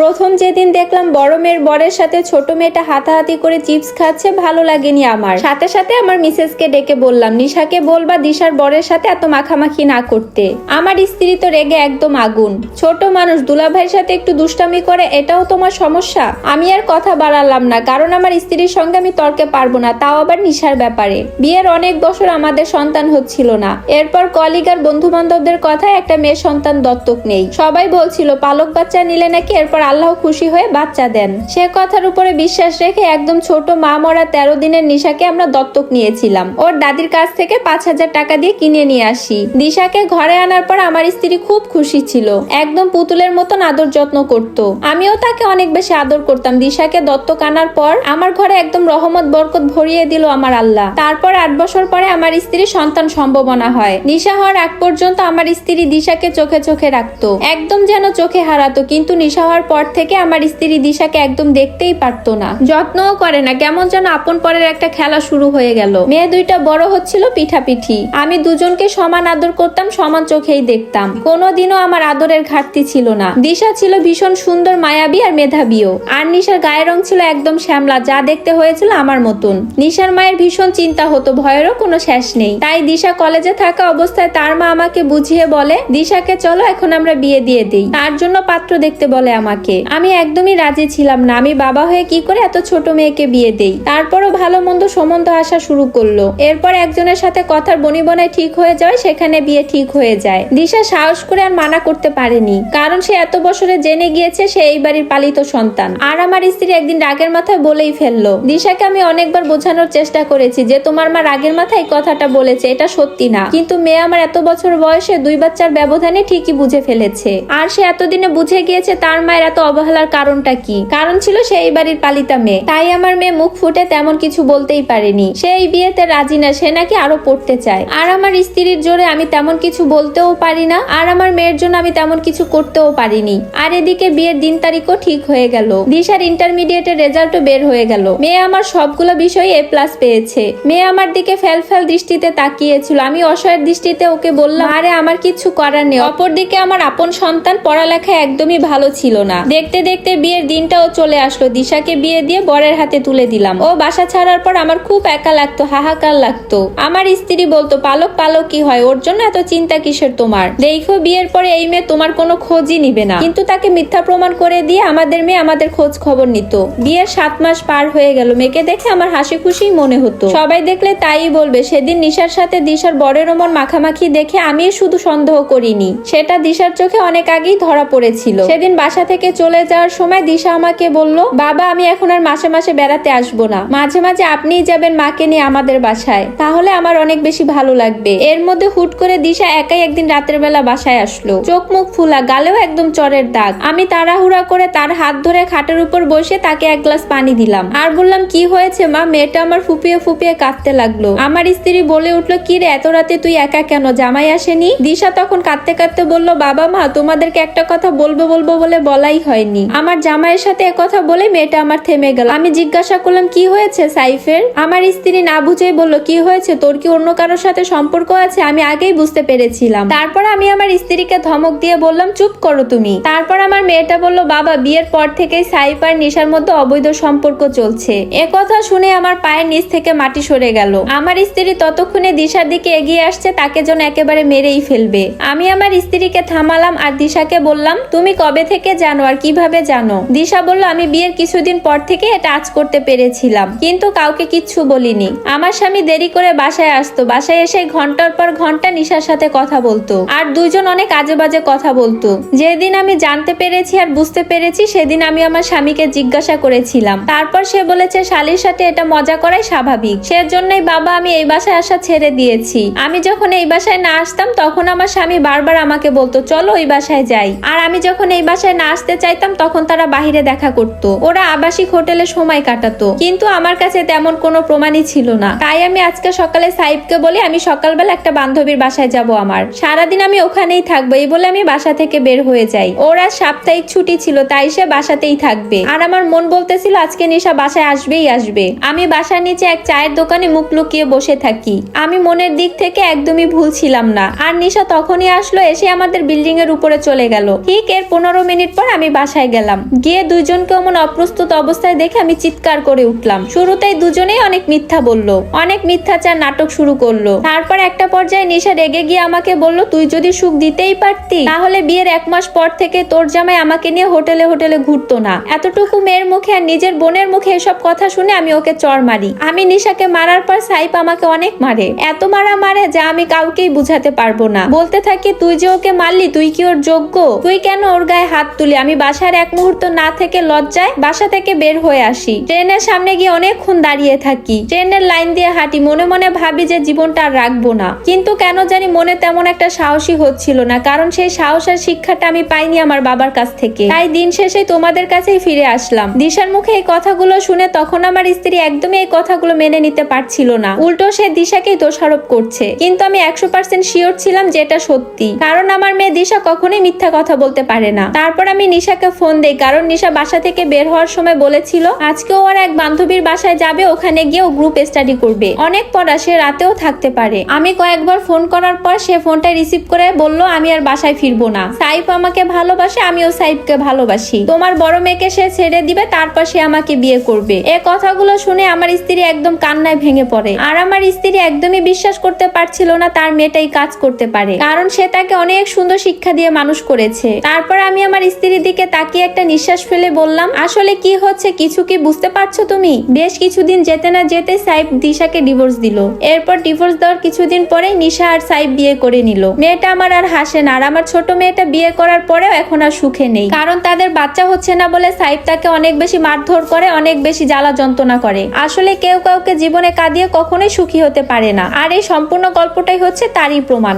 প্রথম যেদিন দেখলাম বড় মেয়ের বরের সাথে ছোট মেয়েটা হাতাহাতি করে চিপস খাচ্ছে, ভালো লাগেনি আমার। সাথে সাথে আমার মিসেসকে ডেকে বললাম, নিশাকে বলবা দিশার বরের সাথে এত মাখামাখি না করতে। আমার স্ত্রী তো রেগে একদম আগুন। ছোট মানুষ, দুলাভাইয়ের সাথে একটু দুষ্টামি করে, এটাও তোমার সমস্যা? আমি আর কথা বাড়ালাম না, কারণ আমার স্ত্রীর সঙ্গে আমি তর্কে পারব না, তাও আবার নিশার ব্যাপারে। বিয়ের অনেক বছর আমাদের সন্তান হচ্ছিল না। এরপর কলিগ আর বন্ধু বান্ধবদের কথায় একটা মেয়ে সন্তান দত্তক নেই। সবাই বলছিল, পালক বাচ্চা নিলে নাকি? এরপর আল্লাহ খুশি হয়ে বাচ্চা দেন। সে কথার উপরে বিশ্বাস রেখে একদম ছোট মা মরা তেরো দিনের নিশাকে আমরা দত্তক নিয়েছিলাম। ওর দাদির কাছ থেকে পাঁচ হাজার টাকা দিয়ে কিনে নিয়ে আসি। দিশাকে ঘরে আনার পর আমার স্ত্রী খুব খুশি ছিল। একদম পুতুলের মতন আদর যত্ন করত। আমিও তাকে অনেক বেশি আদর করতাম। দিশাকে দত্তক আনার পর আমার ঘরে একদম রহমত, বরকত ভরিয়ে দিল আমার আল্লাহ। তারপর আট বছর পরে আমার স্ত্রীর সন্তান সম্ভাবনা হয়। নিশা হওয়ার আগ পর্যন্ত আমার স্ত্রী দিশাকে চোখে চোখে রাখতো। একদম যেন চোখে হারাতো, কিন্তু নিশা হওয়ার পর থেকে আমার স্ত্রী দিশাকে একদম দেখতেই পারতো না। যত্নও করে না, কেমন যেন আপন পরের একটা খেলা শুরু হয়ে গেল। মেয়ে দুইটা বড় হচ্ছিল পিঠাপিঠি। আমি দুজনকে সমান আদর করতাম, সমান চোখেই দেখতাম। কোনোদিনও আমার আদরের ঘাটতি ছিল না। দিশা ছিল ভীষণ সুন্দর, মায়াবী আর মেধাবীও। আর নিশার গায়ের রং ছিল একদম শ্যামলা, যা দেখতে হয়েছিল আমার মতন। নিশার মায়ের ভীষণ চিন্তা হতো, ভয়েরও কোনো শেষ নেই। তাই দিশা কলেজে থাকা অবস্থায় তার মা আমাকে বুঝিয়ে বলে, দিশাকে চলো, এখন আমরা বিয়ে দিয়ে দিই। তার জন্য পাত্র দেখতে বলে আমাকে। আমি একদমই রাজি ছিলাম না। আমি বাবা হয়ে কি করে এত ছোট মেয়েকে বিয়ে দেই? তারপরও ভালো মন্দ সম্বন্ধ আসা শুরু করল। এরপর একজনের সাথে কথার বনিবনায় ঠিক হয়ে যায়, সেখানে বিয়ে ঠিক হয়ে যায়। দিশা সাহস করে আর মানা করতে পারেনি। কারণ সে এত বছরে জেনে গিয়েছে সে এই বাড়ির পালিত সন্তান। আর আমার স্ত্রী একদিন রাগের মাথায় বলেই ফেলল, দিশাকে আমি অনেকবার বোঝানোর চেষ্টা করেছি যে তোমার মা রাগের মাথায় কথাটা বলেছে, এটা সত্যি না। কিন্তু মেয়ে আমার এত বছর বয়সে দুই বাচ্চার ব্যবধানে ঠিকই বুঝে ফেলেছে। আর সে এতদিনে বুঝে গিয়েছে তার মায়ের এত অবহেলার কারণটা কি? কারণ ছিল সেই বাড়ির পালিতা মেয়ে। তাই আমার মেয়ে মুখ ফুটে তেমন কিছু বলতেই পারেনি। সেই বিয়েতে রাজি না, সে নাকি আরও পড়তে চায়। আর আমার স্ত্রীর জোরে আমি তেমন কিছু বলতেও পারি না, আর আমার মেয়ের জন্য আমি তেমন কিছু করতেও পারিনি। আর এদিকে বিয়ের দিন তারিখও ঠিক হয়ে গেল। দিশার ইন্টারমিডিয়েটের রেজাল্টও বের হয়ে গেল। মেয়ে আমার সবগুলো বিষয়ে এ প্লাস পেয়েছে। মেয়ে আমার দিকে ফেল ফেল দৃষ্টিতে তাকিয়েছিল। আমি অসহায়ের দৃষ্টিতে ওকে বললাম, আরে, আমার কিছু করার নেই। অপরদিকে আমার আপন সন্তান পড়ালেখায় একদমই ভালো ছিল না। দেখতে দেখতে বিয়ের দিনটাও চলে আসলো। দিশাকে বিয়ে দিয়ে বরের হাতে তুলে দিলাম। ও বাসা ছাড়ার পর আমার খুব একা লাগতো, হাহাকার লাগতো। আমার স্ত্রী বলতো, পালক পালক, কি হয়? ওর জন্য এত চিন্তা কিসের তোমার? দেখো, বিয়ের পরে এই মেয়ে তোমার কোনো খোঁজই নিবে না। কিন্তু তাকে মিথ্যা প্রমাণ করে দিয়ে আমাদের মেয়ে আমাদের খোঁজ খবর নিত। বিয়ের সাত মাস পার হয়ে গেল। মেয়েকে দেখে আমার হাসি খুশি মনে হতো। সবাই দেখলে তাই বলবে, সেদিন নিশার সাথে দিশার বরের ওমর মাখামাখি দেখে আমি শুধু সন্দেহ করিনি। সেটা দিশার চোখে অনেক আগেই ধরা পড়েছিল। সেদিন বাসা থেকে চলে যাওয়ার সময় দিশা আমাকে বলল, বাবা, আমি এখন আর মাসে মাসে বেড়াতে আসব না। মাঝে মাঝে আপনিই যাবেন মাকে নিয়ে আমাদের বাসায়। তাহলে আমার অনেক বেশি ভালো লাগবে। এর মধ্যে হুট করে দিশা একাই একদিন রাতের বেলা বাসায় আসলো। চোখ মুখ ফুলা, গালেও একদম চরের দাগ। আমি তাড়াহুড়া করে তার হাত ধরে খাটের উপর বসে তাকে এক গ্লাস পানি দিলাম। আর বললাম, কি হয়েছে, মা? মেয়েটা আমার ফুপিয়ে ফুপিয়ে কাঁদতে লাগল। আমার স্ত্রী বলে উঠল, কি রে, এত রাতে তুই একা কেন? জামাই আসেনি? দিশা তখন কাঁদতে কাঁদতে বলল, বাবা, মা, তোমাদেরকে একটা কথা বলব বলব বলে বলাই হয়নি। আমার জামাইয়ের সাথে কথা বলে মেয়েটা আমার থেমে গেল। আমি জিজ্ঞাসা করলাম, কি হয়েছে সাইফের? আমার স্ত্রী না বুঝেই বলল, কি হয়েছে? তোর কি অন্য কারোর সাথে সম্পর্ক আছে? আমি আগেই বুঝতে পেরেছিলাম। তারপর আমি আমার স্ত্রীকে ধমক দিয়ে বললাম, চুপ করো তুমি। তারপর আমার মেয়েটা বলল, বাবা, বিয়ের পর থেকেই সাইফ আর নিশার মধ্যে অবৈধ সম্পর্ক চলছে। এ কথা শুনে আমার পায়ের নিচ থেকে মাটি সরে গেল। আমার স্ত্রী ততক্ষণে দিশার দিকে এগিয়ে আসছে, তাকে যেন একেবারে মেরেই ফেলবে। আমি আমার স্ত্রীকে থামালাম আর দিশাকে বললাম, তুমি কবে থেকে জানো আর কীভাবে জানো? দিশা বলল, আমি বিয়ের কিছুদিন পর থেকে এটা আজ করতে পেরেছিলাম, কিন্তু কাউকে কিচ্ছু বলিনি। আমার স্বামী দেরি করে বাসায় আসতো, বাসায় এসে ঘণ্টার পর ঘণ্টা নিশার সাথে কথা বলতো আর দুজন অনেক আজে বাজে কথা বলতো। যেদিন আমি জানতে পেরেছি আর বুঝতে পেরেছি, সেদিন আমি আমার স্বামীকে জিজ্ঞাসা করেছিলাম। তারপর সে বলেছে, শালির সাথে এটা মজা করাই স্বাভাবিক। সেজন্যই বাবা, আমি এই বাসায় আসা ছেড়ে দিয়েছি। আমি যখন এই বাসায় না আসতাম, তখন আমার স্বামী বারবার আমাকে বলতো, চলো ওই বাসায় যাই। আর আমি যখন এই বাসায় না আসতে চাইতাম তখন তারা বাহিরে দেখা করত। ওরা আবাসিক হোটেলে সময় কাটাতো। কিন্তু আমার কাছে তেমন কোনো প্রমাণই ছিল না। তাই আমি আজকে সকালে সাইবকে বলি, আমি সকালবেলা একটা বান্ধবীর বাসায় যাব আমার। সারাদিন আমি ওখানেই থাকব। এই বলে আমি বাসা থেকে বের হয়ে যাই। ওরা সাপ্তাহিক ছুটি ছিল, তাই সে বাসাতেই থাকবে। আর আমার মন বলতেছিল, আজকে নিশা বাসায় আসবেই আসবে। আমি বাসার নিচে এক চায়ের দোকানে মুখ লুকিয়ে বসে থাকি। আমি মনের দিক থেকে একদমই ভুল ছিলাম না। আর নিশা তখনই আসলো, এসে আমাদের বিল্ডিং এর উপরে চলে গেল। ঠিক এর পনেরো মিনিট পর আমি আমি বাসায় গেলাম। গিয়ে দুইজনকে অমন অপ্রস্তুত অবস্থায় দেখে আমি চিৎকার করে উঠলাম। শুরুতেই দুজনেই অনেক মিথ্যা বলল। অনেক মিথ্যাচার নাটক শুরু করল। তারপর একটা পর্যায়ে নিশা রেগে গিয়ে আমাকে বলল, তুই যদি সুখ দিতেই পারতি, তাহলে বিয়ের এক মাস পর থেকে তোর জামাই আমাকে নিয়ে হোটেলে হোটেলে ঘুরতো না এতটুকু মেয়ের মুখে আর নিজের বোনের মুখে এসব কথা শুনে আমি ওকে চর মারি। আমি নিশাকে মারার পর সাইপ আমাকে অনেক মারে। এত মারা মারে যা আমি কাউকেই বুঝাতে পারব না। বলতে থাকি, তুই যে ওকে মারলি, তুই কি ওর যোগ্য? তুই কেন ওর গায়ে হাত তুলি? আমি বাসার এক মুহূর্ত না থেকে লজ্জায় বাসা থেকে বের হয়ে আসি। ট্রেনের সামনে গিয়ে অনেকক্ষণ দাঁড়িয়ে থাকি। ট্রেনের লাইন দিয়ে হাঁটি, মনে মনে ভাবি যে জীবনটা আর রাখব না। কিন্তু কেন জানি মনে তেমন একটা সাহসী হচ্ছিল না, কারণ সেই সাহস আর শিক্ষাটা আমি পাইনি আমার বাবার কাছ থেকে। তাই দিন শেষে তোমাদের কাছেই ফিরে আসলাম। দিশার মুখে এই কথাগুলো শুনে তখন আমার স্ত্রী একদমই এই কথাগুলো মেনে নিতে পারছিল না। উল্টো সে দিশাকেই দোষারোপ করছে। কিন্তু আমি একশো পার্সেন্ট শিওর ছিলাম যে এটা সত্যি। কারণ আমার মেয়ে দিশা কখনোই মিথ্যা কথা বলতে পারে না। তারপর আমি নিশাকে ফোন দেই, কারণ নিশা বাসা থেকে বের হওয়ার সময় বলেছিল আজকে ওর এক বান্ধবীর বাসায় যাবে, ওখানে গিয়ে ও গ্রুপ স্টাডি করবে। অনেক পড়া সে রাতেও থাকতে পারে। আমি কয়েকবার ফোন করার পর সে ফোনটা রিসিভ করে বলল, আমি আর বাসায় ফিরবো না। সাইফ আমাকে ভালোবাসে, আমিও সাইফকে ভালোবাসি। তোমার বড় মেয়েকে সে ছেড়ে দিবে, তারপর সে আমাকে বিয়ে করবে। এ কথাগুলো শুনে আমার স্ত্রী একদম কান্নায় ভেঙে পড়ে। আর আমার স্ত্রী একদমই বিশ্বাস করতে পারছিল না তার মেয়েটাই কাজ করতে পারে, কারণ সে তাকে অনেক সুন্দর শিক্ষা দিয়ে মানুষ করেছে। তারপর আমি আমার স্ত্রীর দিকে তাকিয়ে একটা নিঃশ্বাস ফেলে বললাম, আসলে কি হচ্ছে? কিছু কি বুঝতে পারছ তুমি? বেশ কিছুদিন যেতে না যেতে সাইফ দিশাকে ডিভোর্স দিল। এরপর ডিভোর্স দেওয়ার কিছুদিন পরেই নিশা আর সাইফ বিয়ে করে নিল। মেয়েটা আমার আর হাসে না, আর আমার ছোট মেয়েটা বিয়ে করার পরেও এখন আর সুখে নেই। কারণ তাদের বাচ্চা হচ্ছে না বলে সাইফ তাকে অনেক বেশি মারধর করে, অনেক বেশি জ্বালা যন্ত্রণা করে। আসলে কেউ কাউকে জীবনে কাঁদিয়ে কখনোই সুখী হতে পারে না। আর এই সম্পূর্ণ গল্পটাই হচ্ছে তারই প্রমাণ।